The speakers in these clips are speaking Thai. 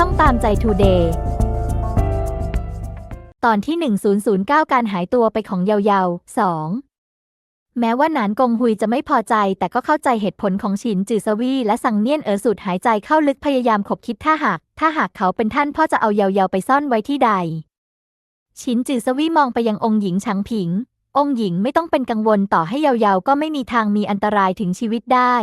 ช่องตามใจทูเดย์ตอนที่ 1009 การหายตัวไปของเยาเยาสองแม้ว่าหนานกงฮุยจะไม่พอใจ แต่ก็เข้าใจเหตุผลของฉินจือซวี และสังเนียนเอ๋อสูดหายใจเข้าลึกพยายามขบคิดถ้าหาก ถ้าหากเขาเป็นท่านพ่อจะเอาเยาเยาไปซ่อนไว้ที่ใด ฉินจือซวีมองไปยังองค์หญิงฉางผิง องค์หญิงไม่ต้องเป็นกังวลต่อให้เยาเยาก็ไม่มีทางมีอันตรายถึงชีวิตได้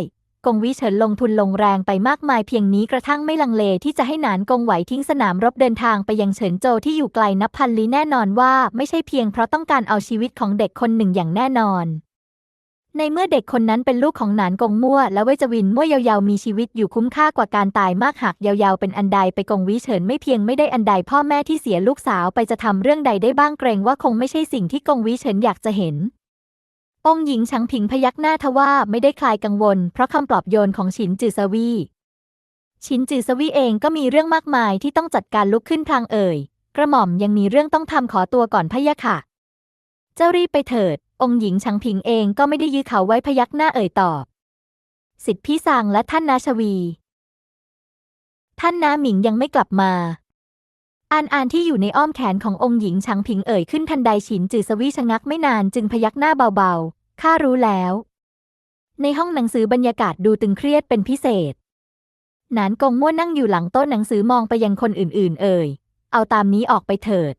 กงวิเฉินลงทุนลงแรงไปมากมายเพียงนี้กระทั่งไม่ลังเลที่จะให้หนานกงไหวทิ้งสนามรบเดินทางไปยังเฉินโจที่อยู่ไกลนับพันลี้แน่นอนว่าไม่ใช่เพียงเพราะต้องการเอาชีวิตของเด็กคนหนึ่งอย่างแน่นอน ในเมื่อเด็กคนนั้นเป็นลูกของหนานกงมั่ว และเวจวินมั่วยาวๆมีชีวิตอยู่คุ้มค่ากว่าการตายมากหากยาวๆเป็นอันใดไปกงวิเฉินไม่เพียงไม่ได้อันใดพ่อแม่ที่เสียลูกสาวไปจะทำเรื่องใดได้บ้างเกรงว่าคงไม่ใช่สิ่งที่กงวิเฉินอยากจะเห็น องหญิงฉางผิงพยักหน้าทว่าไม่ได้คลายกังวล เพราะคำปลอบโยนของฉินจือซวีฉินจือซวีเองก็มีเรื่องมากมายที่ต้องจัดการลุกขึ้นพลางเอ่ย กระหม่อมยังมีเรื่องต้องทำขอตัวก่อนพะยะค่ะ เจ้ารีบไปเถิด องหญิงฉางผิงเองก็ไม่ได้ยื้อเขาไว้พยักหน้าเอ่ยตอบ สิทธิพี่ซางและท่านนาชวี ท่านนาหมิงยังไม่กลับมาอานอานที่อยู่ในอ้อมแขนขององค์หญิงฉางผิงเอ่ยขึ้นทันใดฉินจือสวีชะงักไม่นานจึงพยักหน้าเบาๆ ข้ารู้แล้ว ในห้องหนังสือบรรยากาศดูตึงเครียดเป็นพิเศษ หนานกงมั่วนั่งอยู่หลังโต๊ะหนังสือมองไปยังคนอื่นๆ เอ่ย เอาตามนี้ออกไปเถิด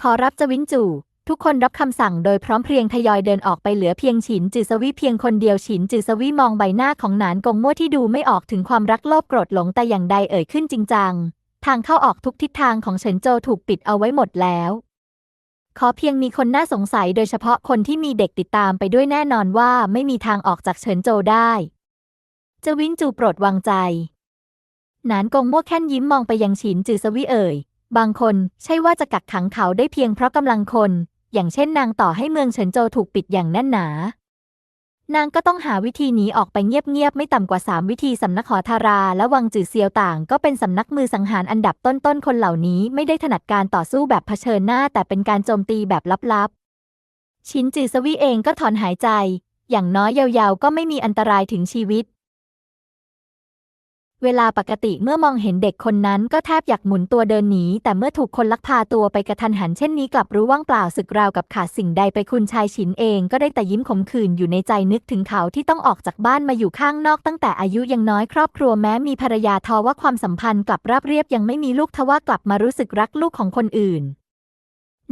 ขอรับจวินจู่ทุกคนรับคำสั่งโดยพร้อมเพรียงทยอยเดินออกไปเหลือเพียงฉินจือสวีเพียงคนเดียวฉินจือสวีมองใบหน้าของหนานกงมั่วที่ดูไม่ออกถึงความรักโลภโกรธหลงแต่อย่างใดเอ่ยขึ้นจริงจังทางเข้าออกทุกทิศทางของเฉินโจถูกปิดเอาไว้หมดแล้ว ขอเพียงมีคนน่าสงสัยโดยเฉพาะคนที่มีเด็กติดตามไปด้วยแน่นอนว่าไม่มีทางออกจากเฉินโจได้เจวินจูโปรดวางใจหนานกงมั่วแค่นยิ้มมองไปยังฉินจือสวิเอ่ย บางคนใช่ว่าจะกักขังเขาได้เพียงเพราะกำลังคน อย่างเช่นนางต่อให้เมืองเฉินโจถูกปิดอย่างแน่นหนา นางก็ต้องหาวิธีหนีออกไปเงียบๆ ไม่ต่ำกว่าสามวิธีสำนักหอทาราและวังจือเซียวต่าง ก็เป็นสำนักมือสังหารอันดับต้นๆ คนเหล่านี้ไม่ได้ถนัดการต่อสู้แบบเผชิญหน้า แต่เป็นการโจมตีแบบลับๆ ชินจือสวีเองก็ถอนหายใจ อย่างน้อยยาวๆ ก็ไม่มีอันตรายถึงชีวิต เวลาปกติเมื่อมองเห็นเด็กคนนั้นก็แทบอยากหมุนตัวเดินหนี แต่เมื่อถูกคนลักพาตัวไปกระทันหันเช่นนี้กลับรู้ว่างเปล่าสึกราวกับขาดสิ่งใดไปคุณชายฉินเองก็ได้แต่ยิ้มขมขื่นอยู่ในใจนึกถึงเขาที่ต้องออกจากบ้านมาอยู่ข้างนอกตั้งแต่อายุยังน้อยครอบครัวแม้มีภรรยาทว่าความสัมพันธ์กลับราบเรียบยังไม่มีลูกทว่ากลับมารู้สึกรักลูกของคนอื่น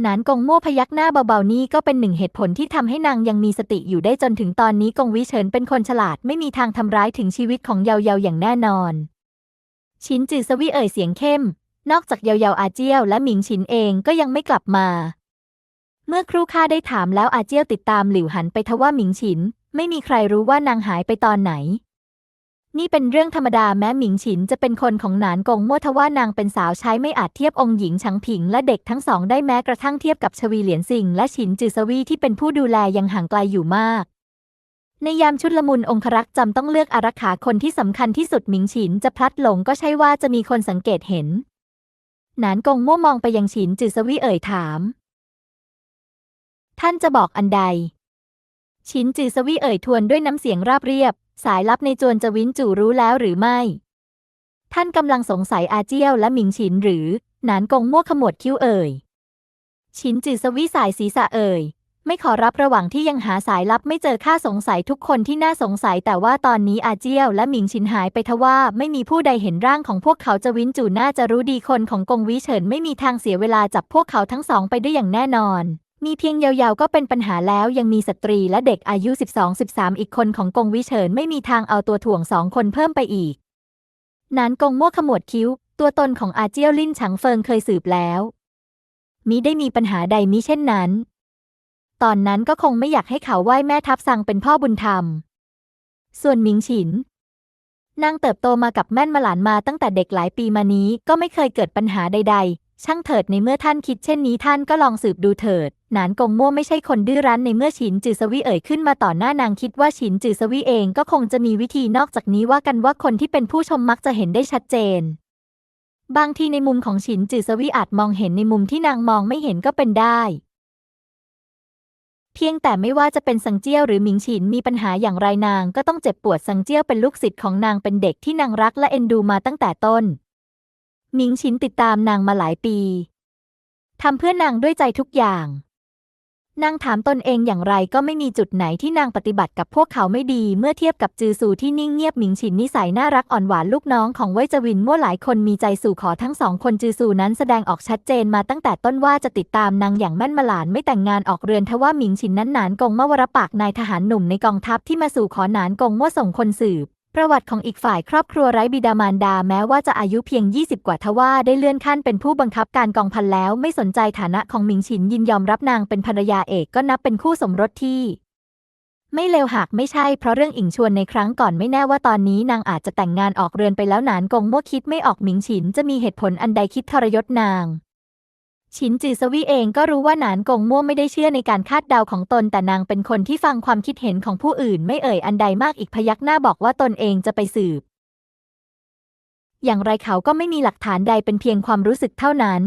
นานกงมั่วพยักหน้าเบาๆนี่ก็เป็นหนึ่งเหตุผลที่ทำให้นางยังมีสติอยู่ได้จนถึงตอนนี้กงวิเฉินเป็นคนฉลาดไม่มีทางทำร้ายถึงชีวิตของเยาเยาอย่างแน่นอน ชินจือสวีเอ่ยเสียงเข้ม นอกจากเยาเยาอาเจียวและหมิงฉินเองก็ยังไม่กลับมา เมื่อครูข้าได้ถามแล้วอาเจียวติดตามหลิวหันไปทว่าหมิงฉิน ไม่มีใครรู้ว่านางหายไปตอนไหน นี่เป็นเรื่องธรรมดาแม้หมิงฉินจะเป็นคนของหนานกงมั่วทว่านางเป็นสาวใช้ไม่อาจเทียบองค์หญิงชังผิงและเด็กทั้งสองได้แม้กระทั่งเทียบกับชวีเหลียนซิงและฉินจือสวีที่เป็นผู้ดูแลยังห่างไกลอยู่มาก ในยามชุดละมุนองครักษ์จำต้องเลือกอารักขาคนที่สำคัญที่สุดหมิงฉินจะพลัดหลงก็ใช่ว่าจะมีคนสังเกตเห็น หนานกงมั่วมองไปยังฉินจือสวีเอ่ยถาม ท่านจะบอกอันใด ชินจือสวีเอ่ยทวนด้วยน้ำเสียงราบเรียบ สายลับในจวนจะวินจู่รู้แล้วหรือไม่ ท่านกำลังสงสัยอาเจียวและหมิงฉินหรือ หนานกงมั่วขมวดคิ้วเอ่ย ชินจือสวีสายศีรษะเอ่ย ไม่ขอรับระหว่างที่ยังหาสายลับไม่เจอข้าสงสัยทุกคนที่น่าสงสัยแต่ว่าตอนนี้อาเจียวและหมิงชินหายไปทว่าไม่มีผู้ใดเห็นร่างของพวกเขาจะวินจู่น่าจะรู้ดีคนของกงวิเฉินไม่มีทางเสียเวลาจับพวกเขาทั้งสองไปได้อย่างแน่นอน มีเพียงยาวๆก็เป็นปัญหาแล้วยังมีสตรีและเด็กอายุ 12-13 อีกคนของกงวิเฉินไม่มีทางเอาตัวถ่วงสองคนเพิ่มไปอีก นานกงมั่วขมวดคิ้ว ตัวตนของอาเจียวลินฉังเฟิงเคยสืบแล้วมิได้มีปัญหาใดมิเช่นนั้น ตอนนั้นก็คงไม่อยากให้เขาไหว้แม่ทัพซังเป็นพ่อบุญธรรม ส่วนหมิงฉิน นางเติบโตมากับแม่นมาหลานมาตั้งแต่เด็กหลายปีมานี้ก็ไม่เคยเกิดปัญหาใด ๆ ช่างเถิดในเมื่อท่านคิดเช่นนี้ท่านก็ลองสืบดูเถิด หนานกงมั่วไม่ใช่คนดื้อรั้นในเมื่อฉินจือสวีเอ่ยขึ้นมาต่อหน้านางคิดว่าฉินจือสวีเองก็คงจะมีวิธีนอกจากนี้ว่ากันว่าคนที่เป็นผู้ชมมักจะเห็นได้ชัดเจน บางทีในมุมของฉินจือสวีอาจมองเห็นในมุมที่นางมองไม่เห็นก็เป็นได้ เพียงแต่ไม่ว่าจะเป็นสังเจี้ยวหรือหมิงฉินมีปัญหาอย่างไรนางก็ต้องเจ็บปวดสังเจี้ยวเป็นลูกศิษย์ของนางเป็นเด็กที่นางรักและเอ็นดูมาตั้งแต่ต้น หมิงฉินติดตามนางมาหลายปีทำเพื่อนางด้วยใจทุกอย่าง นางถามตนเองอย่างไรก็ไม่มีจุดไหนที่นางปฏิบัติกับพวกเขาไม่ดีเมื่อเทียบกับจือซูที่นิ่งเงียบหมิงฉินนิสัยน่ารักอ่อนหวานลูกน้องของเว่ยจวินมั่วหลายคนมีใจสู่ขอทั้งสองคนจือซูนั้นแสดงออกชัดเจนมาตั้งแต่ต้นว่าจะติดตามนางอย่างแม่นมาหลานไม่แต่งงานออกเรือนทว่าหมิงฉินนั้นหนานกงมวรปากนายทหารหนุ่มในกองทัพที่มาสู่ขอหนานกงมั่วส่งคนสืบ ประวัติของอีกฝ่ายครอบครัวไร้บิดามารดาแม้ว่าจะอายุเพียง 20 กว่าทว่าได้เลื่อนขั้นเป็นผู้บังคับการกองพันแล้ว ไม่สนใจฐานะของหมิงฉินยินยอมรับนางเป็นภรรยาเอกก็นับเป็นคู่สมรสที่ ไม่เลวหากไม่ใช่เพราะเรื่องอิงชวนในครั้งก่อนไม่แน่ว่าตอนนี้นางอาจจะแต่งงานออกเรือนไปแล้วหนานกงมั่วคิดไม่ออกหมิงฉินจะมีเหตุผลอันใดคิดทรยศนาง ชินจือสวีเองก็รู้ว่าหนานกงมั่วไม่ได้เชื่อในการคาดเดาของตน แต่นางเป็นคนที่ฟังความคิดเห็นของผู้อื่นไม่เอ่ยอันใดมากอีกพยักหน้าบอกว่าตนเองจะไปสืบ อย่างไรเขาก็ไม่มีหลักฐานใดเป็นเพียงความรู้สึกเท่านั้น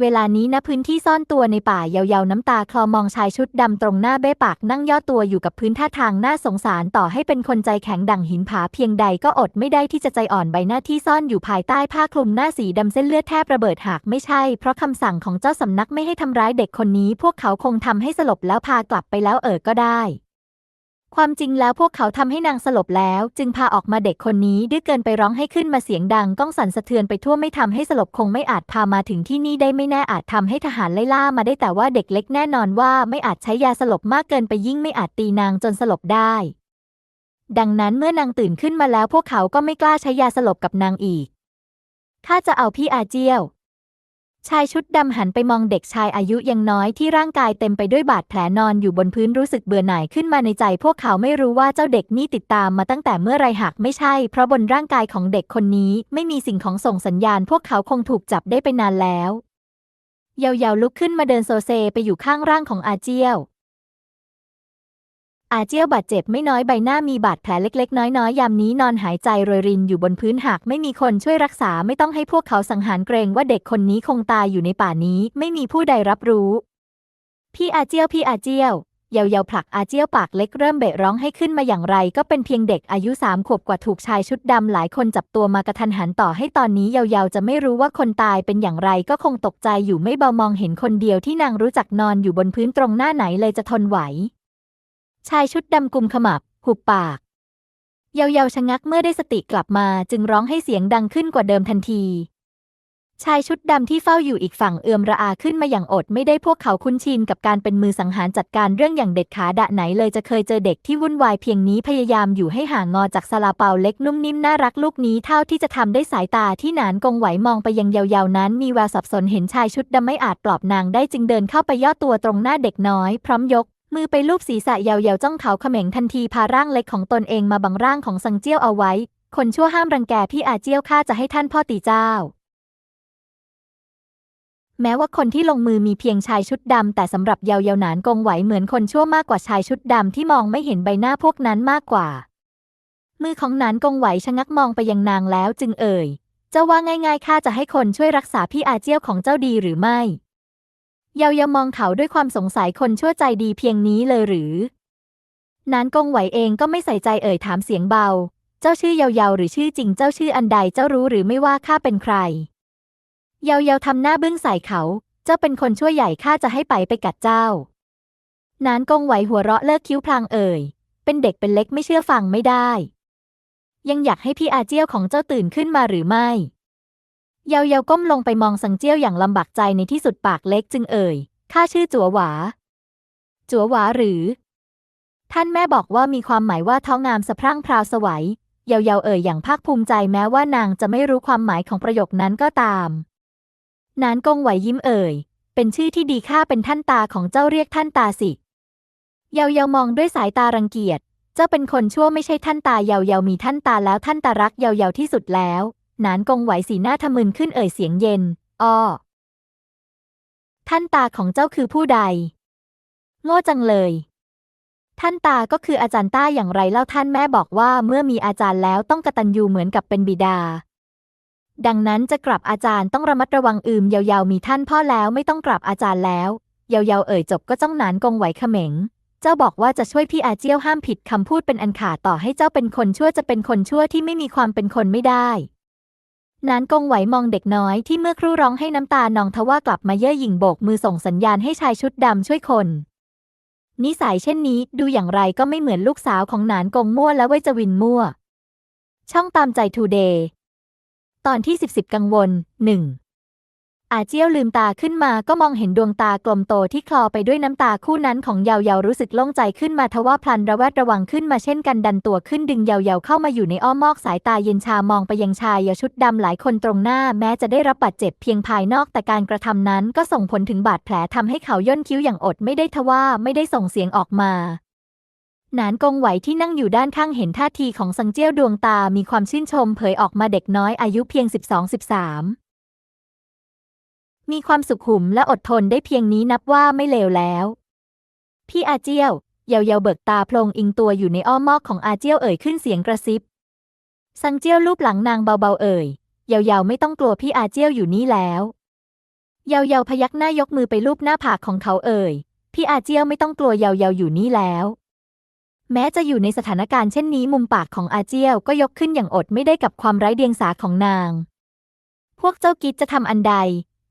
เวลานี้ณพื้นที่ซ่อนตัวในป่ายาวๆน้ำตาคลอมองชายชุดดำตรงหน้าเบ้ปากนั่งย่อตัวอยู่กับพื้นท่าทางน่าสงสารต่อให้เป็นคนใจแข็งดั่งหินผาเพียงใดก็อดไม่ได้ที่จะใจอ่อนใบหน้าที่ซ่อนอยู่ภายใต้ผ้าคลุมหน้าสีดำเส้นเลือดแทบระเบิดหากไม่ใช่ เพราะคำสั่งของเจ้าสำนักไม่ให้ทำร้ายเด็กคนนี้ พวกเขาคงทำให้สลบแล้วพากลับไปแล้วเออก็ได้ ความจริงแล้วพวกเขาทำให้นางสลบแล้ว จึงพาออกมาเด็กคนนี้ดื้อเกินไปร้องให้ขึ้นมาเสียงดังก้องสั่นสะเทือนไปทั่วไม่ทำให้สลบคงไม่อาจพามาถึงที่นี่ได้ไม่แน่อาจทำให้ทหารไล่ล่ามาได้แต่ว่าเด็กเล็กแน่นอนว่าไม่อาจใช้ยาสลบมากเกินไปยิ่งไม่อาจตีนางจนสลบได้ ดังนั้นเมื่อนางตื่นขึ้นมาแล้วพวกเขาก็ไม่กล้าใช้ยาสลบกับนางอีกข้าจะเอาพี่อาเจียว ชายชุดดำหันไปมองเด็กชายอายุยังน้อยที่ร่างกายเต็มไปด้วยบาดแผลนอนอยู่บนพื้นรู้สึกเบื่อหน่ายขึ้นมาในใจ พวกเขาไม่รู้ว่าเจ้าเด็กนี่ติดตามมาตั้งแต่เมื่อไรหากไม่ใช่ เพราะบนร่างกายของเด็กคนนี้ไม่มีสิ่งของส่งสัญญาณ พวกเขาคงถูกจับได้ไปนานแล้ว เยาวๆลุกขึ้นมาเดินโซเซไปอยู่ข้างร่างของอาเจียว อาเจียวบาดเจ็บไม่น้อยใบหน้ามีบาดแผลเล็ก ๆ น้อยๆยามนี้นอนหายใจโรยรินอยู่บนพื้นหากไม่มีคนช่วยรักษาไม่ต้องให้พวกเขาสังหารเกรงว่าเด็กคนนี้คงตายอยู่ในป่านี้ ไม่มีผู้ใดรับรู้ พี่อาเจียวพี่อาเจียวเยาๆผลักอาเจียวปากเล็กเริ่มเบะร้องให้ขึ้นมาอย่างไร ก็เป็นเพียงเด็กอายุสามขวบกว่าถูกชายชุดดำหลายคนจับตัวมากระทันหันต่อให้ตอนนี้เยาๆจะไม่รู้ว่าคนตายเป็นอย่างไรก็คงตกใจอยู่ไม่เบามองเห็นคนเดียวที่นางรู้จักนอนอยู่บนพื้นตรงหน้าไหนเลยจะทนไหว ชายชุดดำกุมขมับ หุบปาก เยาวๆชะงักเมื่อได้สติกลับมาจึงร้องให้เสียงดังขึ้นกว่าเดิมทันที ชายชุดดำที่เฝ้าอยู่อีกฝั่งเอือมระอาขึ้นมาอย่างอดไม่ได้พวกเขาคุ้นชินกับการเป็นมือสังหารจัดการเรื่องอย่างเด็ดขาดะไหนเลยจะเคยเจอเด็กที่วุ่นวายเพียงนี้พยายามอยู่ให้ห่างงอจากซาลาเปาเล็กนุ่มนิ่มน่ารักลูกนี้เท่าที่จะทำได้สายตาที่หนานกงไหวมองไปยังเยาวๆนั้น มีแววสับสนเห็นชายชุดดำไม่อาจปลอบนางได้จึงเดินเข้าไปย่อตัวตรงหน้าเด็กน้อย พร้อมยก มือไปลูบศีรษะเยาวๆจ้องเขาเขม็งทันทีพาร่างเล็กของตนเองมาบังร่างของสังเจียวเอาไว้ คนชั่วห้ามรังแกพี่อาเจียวข้าจะให้ท่านพ่อตีเจ้า แม้ว่าคนที่ลงมือมีเพียงชายชุดดำแต่สำหรับเยาเยาหนานกงไหวเหมือนคนชั่วมากกว่าชายชุดดำที่มองไม่เห็นใบหน้าพวกนั้นมากกว่า มือของหนานกงไหวชะงักมองไปยังนางแล้วจึงเอ่ย เจ้าว่าง่ายๆข้าจะให้คนช่วยรักษาพี่อาเจียวของเจ้าดีหรือไม่ เยาเยามองเขาด้วยความสงสัยคนชั่วใจดีเพียงนี้เลยหรือ นานกงไหวเองก็ไม่ใส่ใจเอ่ยถามเสียงเบา เจ้าชื่อเยาเยาหรือชื่อจริงเจ้าชื่ออันใดเจ้ารู้หรือไม่ว่าข้าเป็นใคร เยาเยาทำหน้าบึ้งใส่เขา เจ้าเป็นคนชั่วใหญ่ข้าจะให้ไปไปกัดเจ้า นานกงไหวหัวเราะเลิกคิ้วพลางเอ่ย เป็นเด็กเป็นเล็กไม่เชื่อฟังไม่ได้ ยังอยากให้พี่อาเจียวของเจ้าตื่นขึ้นมาหรือไม่ เยาเยาก้มลงไปมองสังเจี้ยวอย่างลำบากใจในที่สุดปากเล็กจึงเอ่ย ข้าชื่อจัวหวา จัวหวาหรือ ท่านแม่บอกว่ามีความหมายว่าท้องงามสะพรั่งพราวสวัย เยาเยาเอ่ยอย่างภาคภูมิใจแม้ว่านางจะไม่รู้ความหมายของประโยคนั้นก็ตาม นานกงไหวยิ้มเอ่ย เป็นชื่อที่ดีข้าเป็นท่านตาของเจ้าเรียกท่านตาสิ เยาเยามองด้วยสายตารังเกียจ เจ้าเป็นคนชั่วไม่ใช่ท่านตาเยาเยามีท่านตาแล้วท่านตารักเยาเยาที่สุดแล้ว นานกงไหวสีหน้าทะมึนขึ้นเอ่ยเสียงเย็น อ้อ ท่านตาของเจ้าคือผู้ใด โง่จังเลย ท่านตาก็คืออาจารย์ต้าอย่างไรเล่าท่านแม่บอกว่าเมื่อมีอาจารย์แล้วต้องกระตัญญูเหมือนกับเป็นบิดา ดังนั้นจะกลับอาจารย์ต้องระมัดระวังอืมยาวๆ มีท่านพ่อแล้วไม่ต้องกลับอาจารย์แล้ว ยาวๆ เอ่ยจบก็จ้องหนานกงไหวเขม็งเจ้าบอกว่าจะช่วยพี่อาเจียวห้ามผิดคำพูดเป็นอันขาดต่อให้เจ้าเป็นคนชั่วจะเป็นคนชั่วที่ไม่มีความเป็นคนไม่ได้ นานกงไหวมองเด็กน้อยที่เมื่อครู่ร้องให้น้ำตานองทว่ากลับมาเย่อหยิ่งโบกมือส่งสัญญาณให้ชายชุดดำช่วยคน นิสัยเช่นนี้ดูอย่างไรก็ไม่เหมือนลูกสาวของนานกงมั่วและเวจวินมั่ว ช่องตามใจทูเดย์ตอนที่สิบสิบกังวลหนึ่ง อาเจียวลืมตาขึ้นมาก็มองเห็นดวงตากลมโตที่คลอไปด้วยน้ำตาคู่นั้นของเยาเยารู้สึกโล่งใจขึ้นมาทว่าพลันระแวดระวังขึ้นมาเช่นกันดันตัวขึ้นดึงเยาเยาเข้ามาอยู่ในอ้อมมอกสายตาเย็นชามองไปยังชายยาชุดดำหลายคนตรงหน้าแม้จะได้รับบาดเจ็บเพียงภายนอกแต่การกระทำนั้นก็ส่งผลถึงบาดแผลทำให้เขาย่นคิ้วอย่างอดไม่ได้ทว่าไม่ได้ส่งเสียงออกมาหนานกงไหวที่นั่งอยู่ด้านข้างเห็นท่าทีของซังเจี้ยวดวงตามีความชื่นชมเผยออกมาเด็กน้อยอายุเพียง 12-13 มีความสุขหุมและอดทนได้เพียงนี้นับว่าไม่เลวแล้ว พี่อาเจียวเยาเยาเบิกตาโพลงอิงตัวอยู่ในอ้อมมอกของอาเจียวเอ่ยขึ้นเสียงกระซิบซังเจียวลูบหลังนางเบาๆเอ่ยเยาเยาไม่ต้องกลัวพี่อาเจียวอยู่นี่แล้วเยาเยาพยักหน้ายกมือไปลูบหน้าผากของเขาเอ่ย พี่อาเจียวไม่ต้องกลัวเยาเยาอยู่นี่แล้ว แม้จะอยู่ในสถานการณ์เช่นนี้มุมปากของอาเจียวก็ยกขึ้นอย่างอดไม่ได้กับความไร้เดียงสาของนาง พวกเจ้ากิจจะทำอันใด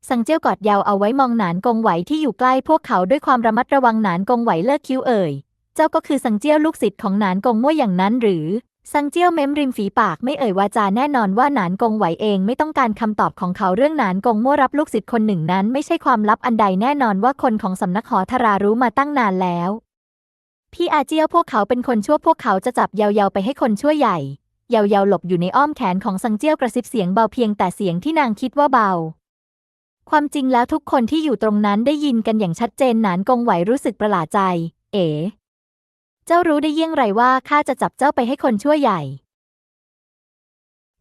สังเจี้ยวกอดยาวเอาไว้มองหนานกงไหวที่อยู่ใกล้พวกเขาด้วยความระมัดระวังหนานกงไหวเลิกคิ้วเอ่ย เจ้าก็คือสังเจี้ยวลูกศิษย์ของหนานกงมั่วอย่างนั้นหรือ สังเจี้ยวเม้มริมฝีปากไม่เอ่ยวาจาแน่นอนว่าหนานกงไหวเองไม่ต้องการคำตอบของเขาเรื่องหนานกงมั่วรับลูกศิษย์คนหนึ่งนั้นไม่ใช่ความลับอันใดแน่นอนว่าคนของสำนักหอทรารู้มาตั้งนานแล้ว พี่อาเจี้ยวพวกเขาเป็นคนชั่วพวกเขาจะจับเยาๆไปให้คนชั่วใหญ่เยาๆหลบอยู่ในอ้อมแขนของสังเจี้ยวกระซิบเสียงเบาเพียงแต่เสียงที่นางคิดว่าเบา ความจริงแล้วทุกคนที่อยู่ตรงนั้นได้ยินกันอย่างชัดเจนหนานกงไหวรู้สึกประหลาดใจ เอ๋ เจ้ารู้ได้เยี่ยงไรว่าข้าจะจับเจ้าไปให้คนชั่วใหญ่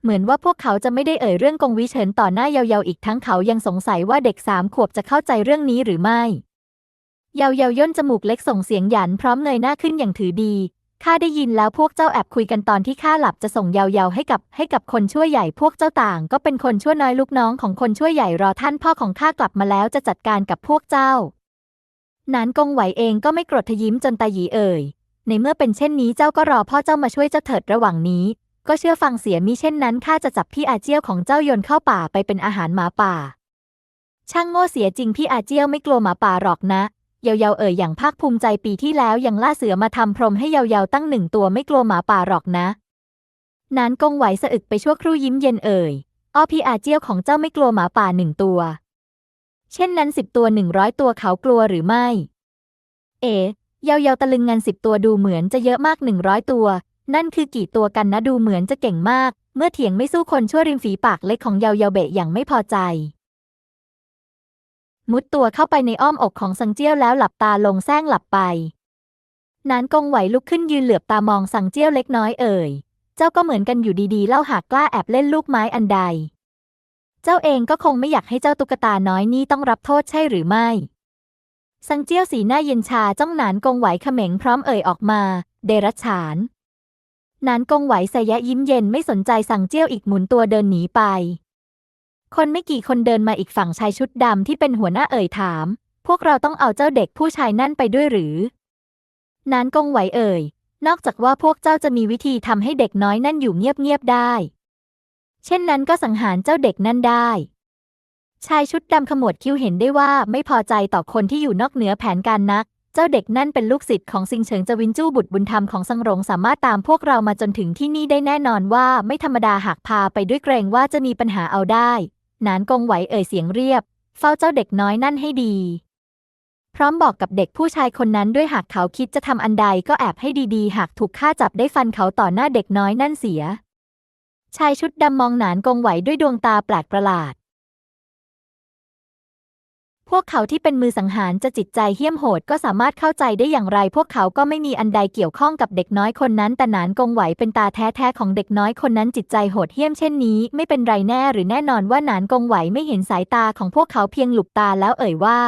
เหมือนว่าพวกเขาจะไม่ได้เอ่ยเรื่องกงวิเฉินต่อหน้าเยาๆอีกทั้งเขายังสงสัยว่าเด็กสามขวบจะเข้าใจเรื่องนี้หรือไม่เยาเยาย่นจมูกเล็กส่งเสียงหยันพร้อมเงยหน้าขึ้นอย่างถือดี ข้าได้ยินแล้วพวกเจ้าแอบคุยกันตอนที่ข้าหลับจะส่งเยาเยาให้กับให้กับคนชั่วใหญ่พวกเจ้าต่าง ก็เป็นคนชั่วน้อยลูกน้องของคนชั่วใหญ่รอท่านพ่อของข้ากลับมาแล้วจะจัดการกับพวกเจ้า นานกงไหวเองก็ไม่โกรธทยิ้มจนตาหยีเอ่ย ในเมื่อเป็นเช่นนี้เจ้าก็รอพ่อเจ้ามาช่วยเจ้าเถิดระหว่างนี้ ก็เชื่อฟังเสียมิเช่นนั้นข้าจะจับพี่อาเจียวของเจ้าโยนเข้าป่าไปเป็นอาหารหมาป่า ช่างโง่เสียจริงพี่อาเจียวไม่กลัวหมาป่าหรอกนะ ยาเยาเอ่ยอย่างภาคภูมิใจปีที่แล้วยังล่าเสือมาทำพรมให้เยาเยาตั้งหนึ่งตัวไม่กลัวหมาป่าหรอกนะ นานกงไหวสะอึกไปชั่วครู่ยิ้มเย็นเอ่ยอ้อพี่อาเจียวของเจ้าไม่กลัวหมาป่าหนึ่งตัว เช่นนั้นสิบตัวหนึ่งร้อยตัวเขากลัวหรือไม่ เอ๋เยาเยาตะลึงงานสิบตัวดูเหมือนจะเยอะมากหนึ่งร้อยตัว นั่นคือกี่ตัวกันนะดูเหมือนจะเก่งมาก เมื่อเถียงไม่สู้คนชั่วริมฝีปากเล็กของเยาเยาเบะอย่างไม่พอใจ มุดตัวเข้าไปในอ้อมอกของสังเจี้ยวแล้วหลับตาลงแซงหลับไป นานกงไหวลุกขึ้นยืนเหลือบตามองสังเจี้ยวเล็กน้อยเอ่ย เจ้าก็เหมือนกันอยู่ดีๆ เล่าหากกล้าแอบเล่นลูกไม้อันใด เจ้าเองก็คงไม่อยากให้เจ้าตุ๊กตาน้อยนี่ต้องรับโทษใช่หรือไม่ สังเจี้ยวสีหน้าเย็นชาจ้องนานกงไหวเขม็งพร้อมเอ่ยออกมา เดรัจฉาน นานกงไหวสยะยิ้มเย็นไม่สนใจสังเจี้ยวอีกหมุนตัวเดินหนีไป คนไม่กี่คนเดินมาอีกฝั่งชายชุดดำที่เป็นหัวหน้าเอ่ยถาม พวกเราต้องเอาเจ้าเด็กผู้ชายนั่นไปด้วยหรือ นานกงไหวเอ่ย นอกจากว่าพวกเจ้าจะมีวิธีทำให้เด็กน้อยนั่นอยู่เงียบๆได้ เช่นนั้นก็สังหารเจ้าเด็กนั่นได้ ชายชุดดำขมวดคิ้วเห็นได้ว่าไม่พอใจต่อคนที่อยู่นอกเหนือแผนการนัก เจ้าเด็กนั่นเป็นลูกศิษย์ของซิงเฉิงจวินจู้บุตรบุญธรรมของสังหรงสามารถตามพวกเรามาจนถึงที่นี่ได้แน่นอนว่าไม่ธรรมดาหากพาไปด้วยเกรงว่าจะมีปัญหาเอาได้ นานกงไหวเอ่ยเสียงเรียบ เฝ้าเจ้าเด็กน้อยนั่นให้ดี พร้อมบอกกับเด็กผู้ชายคนนั้นด้วยหากเขาคิดจะทำอันใดก็แอบให้ดีๆ หากถูกฆ่าจับได้ฟันเขาต่อหน้าเด็กน้อยนั่นเสีย ชายชุดดำมองหนานกงไหวด้วยดวงตาแปลกประหลาด พวกเขาที่เป็นมือสังหารจะจิตใจเหี้ยมโหดก็สามารถเข้าใจได้อย่างไร พวกเขาก็ไม่มีอันใดเกี่ยวข้องกับเด็กน้อยคนนั้น แต่หนานกงไหวเป็นตาแท้ๆของเด็กน้อยคนนั้นจิตใจโหดเหี้ยมเช่นนี้ ไม่เป็นไรแน่หรือแน่นอนว่าหนานกงไหวไม่เห็นสายตาของพวกเขาเพียงหลุบตาแล้วเอ่ยว่า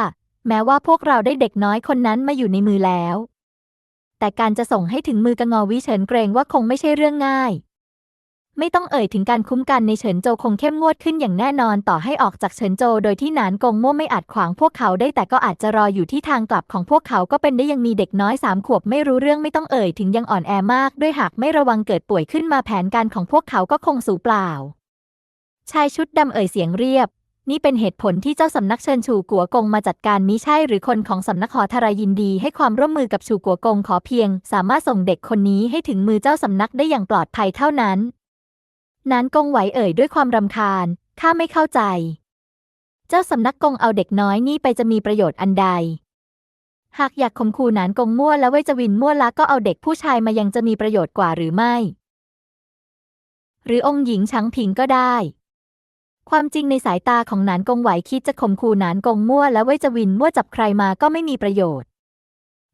แม้ว่าพวกเราได้เด็กน้อยคนนั้นมาอยู่ในมือแล้ว แต่การจะส่งให้ถึงมือกงอวิเฉินเกรงว่าคงไม่ใช่เรื่องง่าย ไม่ต้องเอ่ยถึงการคุ้มกันในเฉินโจคงเข้มงวดขึ้นอย่างแน่นอนต่อให้ออกจากเฉินโจโดยที่หนานกงมั่วไม่อาจขวางพวกเขาได้แต่ก็อาจจะรออยู่ที่ทางกลับของพวกเขาก็เป็นได้ยังมีเด็กน้อยสามขวบไม่รู้เรื่องไม่ต้องเอ่ยถึงยังอ่อนแอมาก ด้วยหากไม่ระวังเกิดป่วยขึ้นมาแผนการของพวกเขาก็คงสูญเปล่า ชายชุดดำเอ่ยเสียงเรียบ นี่เป็นเหตุผลที่เจ้าสำนักเชิญฉูกัวกงมาจัดการมิใช่หรือคนของสำนักหอทรายยินดีให้ความร่วมมือกับฉูกัวกงขอเพียง สามารถส่งเด็กคนนี้ให้ถึงมือเจ้าสำนักได้อย่างปลอดภัยเท่านั้น นานกงไหวเอ่ยด้วยความรำคาญ ข้าไม่เข้าใจ เจ้าสำนักกงเอาเด็กน้อยนี่ไปจะมีประโยชน์อันใด หากอยากข่มขู่นานกงมั่วและเวจวินมั่วละก็เอาเด็กผู้ชายมายังจะมีประโยชน์กว่าหรือไม่ หรือองค์หญิงชังผิงก็ได้ ความจริงในสายตาของนานกงไหวคิดจะข่มขู่นานกงมั่วและเวจวินมั่วจับใครมาก็ไม่มีประโยชน์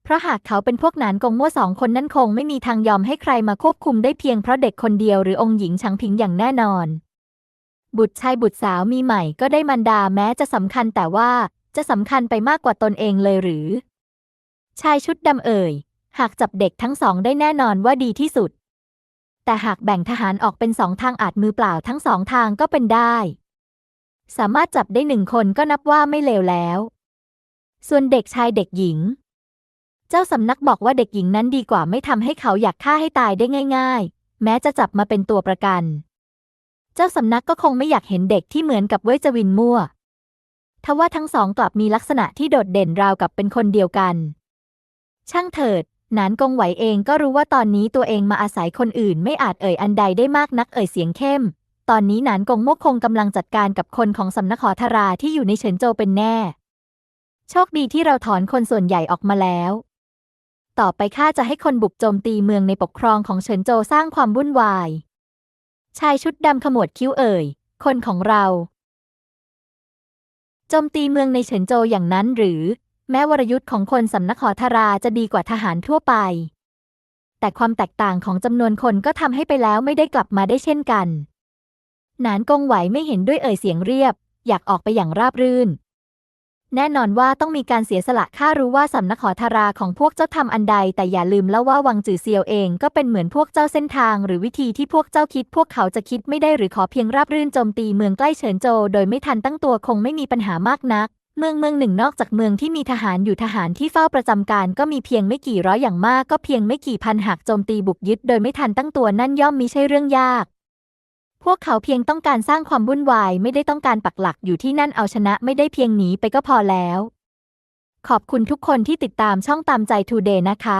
เพราะหากเขาเป็นพวกหนานกงมั่วสองคนนั่นคงไม่มีทางยอมให้ใครมาควบคุมได้เพียงเพราะเด็กคนเดียวหรือองค์หญิงชังผิงอย่างแน่นอน บุตรชายบุตรสาวมีใหม่ก็ได้มันดาแม้จะสำคัญแต่ว่าจะสำคัญไปมากกว่าตนเองเลยหรือ ชายชุดดำเอ่ย หากจับเด็กทั้งสองได้แน่นอนว่าดีที่สุด แต่หากแบ่งทหารออกเป็นสองทางอาจมือเปล่าทั้งสองทางก็เป็นได้ สามารถจับได้หนึ่งคนก็นับว่าไม่เลวแล้ว ส่วนเด็กชายเด็กหญิง เจ้าสำนักบอกว่าเด็กหญิงนั้นดีกว่าไม่ทำให้เขาอยากฆ่าให้ตายได้ง่าย ๆ แม้จะจับมาเป็นตัวประกัน เจ้าสำนักก็คงไม่อยากเห็นเด็กที่เหมือนกับเวจวินมั่วทว่าทั้งสองกลับมีลักษณะที่โดดเด่นราวกับเป็นคนเดียวกัน ช่างเถิดหนานกงไหวเองก็รู้ว่าตอนนี้ตัวเองมาอาศัยคนอื่นไม่อาจเอ่ยอันใดได้มากนักเอ่ยเสียงเข้ม ตอนนี้หนานกงมกคงกำลังจัดการกับคนของสำนักหอทาราที่อยู่ในเฉินโจเป็นแน่ โชคดีที่เราถอนคนส่วนใหญ่ออกมาแล้ว ต่อไปข้าจะให้คนบุกโจมตีเมืองในปกครองของเฉินโจสร้างความวุ่นวาย ชายชุดดำขมวดคิ้วเอ่ย คนของเรา โจมตีเมืองในเฉินโจอย่างนั้นหรือ แม้วรยุทธ์ของคนสำนักหอทาราจะดีกว่าทหารทั่วไป แต่ความแตกต่างของจำนวนคนก็ทำให้ไปแล้วไม่ได้กลับมาได้เช่นกันหนานกงไหวไม่เห็นด้วยเอ่ยเสียงเรียบ อยากออกไปอย่างราบรื่น แน่นอนว่าต้องมีการเสียสละข้ารู้ว่าสำนักหอทาราของพวกเจ้าทำอันใด แต่อย่าลืมแล้วว่าวังจือเซียวเองก็เป็นเหมือนพวกเจ้าเส้นทาง หรือวิธีที่พวกเจ้าคิด พวกเขาจะคิดไม่ได้หรือขอเพียงราบรื่นโจมตีเมืองใกล้เฉินโจ โดยไม่ทันตั้งตัวคงไม่มีปัญหามากนัก เมืองเมืองหนึ่งนอกจากเมืองที่มีทหารอยู่ทหารที่เฝ้าประจำการก็มีเพียงไม่กี่ร้อยอย่างมากก็เพียงไม่กี่พันหากโจมตีบุกยึด โดยไม่ทันตั้งตัวนั่นย่อมมิใช่เรื่องยาก พวกเขาเพียงต้องการสร้างความวุ่นวายไม่ได้ต้องการปักหลักอยู่ที่นั่นเอาชนะไม่ได้เพียงหนีไปก็พอแล้ว ขอบคุณทุกคนที่ติดตามช่องตามใจทูเดย์นะคะ